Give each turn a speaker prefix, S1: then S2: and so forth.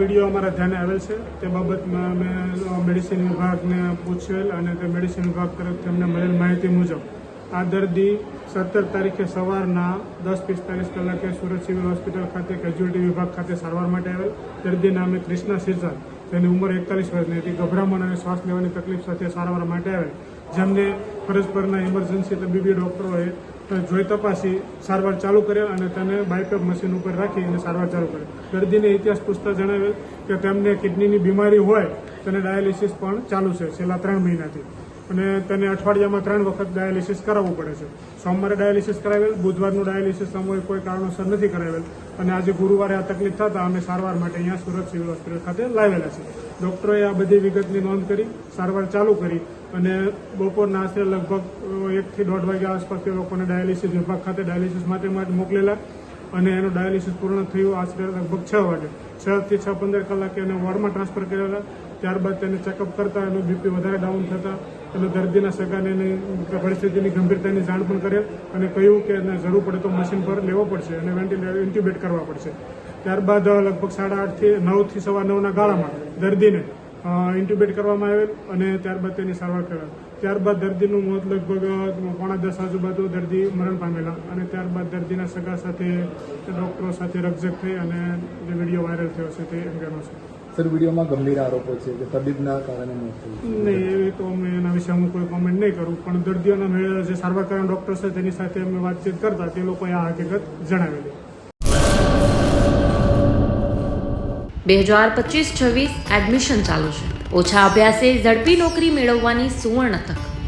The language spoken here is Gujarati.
S1: વીડિયો અમારા ધ્યાને આવેલ છે. તે બાબતમાં અમે મેડિસિન વિભાગને પૂછેલ અને તે મેડિસિન વિભાગ તરફથી અમને મળેલ માહિતી મુજબ આ દર્દી સત્તર તારીખે સવારના દસ પિસ્તાલીસ કલાકે સુરત સિવિલ હોસ્પિટલ ખાતે કેજ્યુઅલ્ટી વિભાગ ખાતે સારવાર માટે આવેલ. દર્દી નામે ક્રિષ્ના સિરસર તેની ઉંમર એકતાલીસ વર્ષની હતી. ગભરામણ અને શ્વાસ લેવાની તકલીફ સાથે સારવાર માટે આવેલ. જેમને ફરજ પરના ઇમરજન્સી તબીબી ડૉક્ટરોએ જોઈ તપાસી, સારવાર ચાલુ કરેલ અને તેને બાયપેપ મશીન ઉપર રાખી અને સારવાર ચાલુ કરેલ. દર્દીને ઇતિહાસ પૂછતા જણાવેલ કે તેમને કિડનીની બીમારી હોય, તેને ડાયાલિસિસ પણ ચાલુ છે છેલ્લા ત્રણ મહિનાથી. અને તેને અઠવાડિયામાં ત્રણ વખત ડાયાલિસિસ કરાવવું પડે છે. સોમવારે ડાયાલિસિસ કરાવેલ, બુધવારનું ડાયાલિસિસ સમય કોઈ કારણોસર નથી કરાવેલ. અને આજે ગુરુવારે આ તકલીફ થતાં અમે સારવાર માટે અહીંયા સુરત સિવિલ હોસ્પિટલ ખાતે લાવેલા છે. ડૉક્ટરોએ આ બધી વિગતની નોંધ કરી, સારવાર ચાલુ કરી અને બપોરના આશરે લગભગ એકથી દોઢ વાગ્યા આસપાસ તે લોકોને ડાયાલિસિસ વિભાગ ખાતે ડાયાલિસિસ માટે માટે મોકલેલા અને એનું ડાયાલિસિસ પૂર્ણ થયું આશરે લગભગ છ વાગે. છથી છ પંદર કલાકે એને વોર્ડમાં ટ્રાન્સફર કરેલા. ત્યારબાદ તેને ચેકઅપ કરતા એનું બીપી વધારે ડાઉન થતા અને દર્દીના સગાને પરિસ્થિતિની ગંભીરતાની જાણ પણ કરેલ અને કહ્યું કે જરૂર પડે તો મશીન પર લેવો પડશે અને વેન્ટિલેટર ઇન્ટ્યુબેટ કરવા પડશે. ત્યારબાદ લગભગ સાડા આઠથી, નવથી સવા નવના ગાળામાં દર્દીને ઇન્ટ્યુબેટ કરવામાં આવેલ અને ત્યારબાદ તેની સારવાર કરેલ ત્યારબાદ દર્દીનું મોત લગભગ પોણા દસ આજુબાજુ દર્દી મરણ પામેલા અને ત્યારબાદ દર્દીના સગા સાથે, ડૉક્ટરો સાથે રકઝક થઈ અને જે વીડિયો વાયરલ થયો છે તે અંગેનો છે.
S2: સર વિડીયોમાં ગંભીર આરોપો છે કે તબીબના કારણે મોત થયું
S1: નહીં એવી તો અમે એના વિશે હું કોઈ કોમેન્ટ નહીં કરું પણ દર્દીઓના મેળે જે સારવાર કરનાર ડૉક્ટર છે તેની સાથે અમે વાતચીત કરતા તે લોકોએ આ હકીકત જણાવેલી
S3: બે હજાર પચીસ છવ્વીસ એડમિશન ચાલુ છે. ઓછા અભ્યાસે ઝડપી નોકરી મેળવવાની સુવર્ણ તક.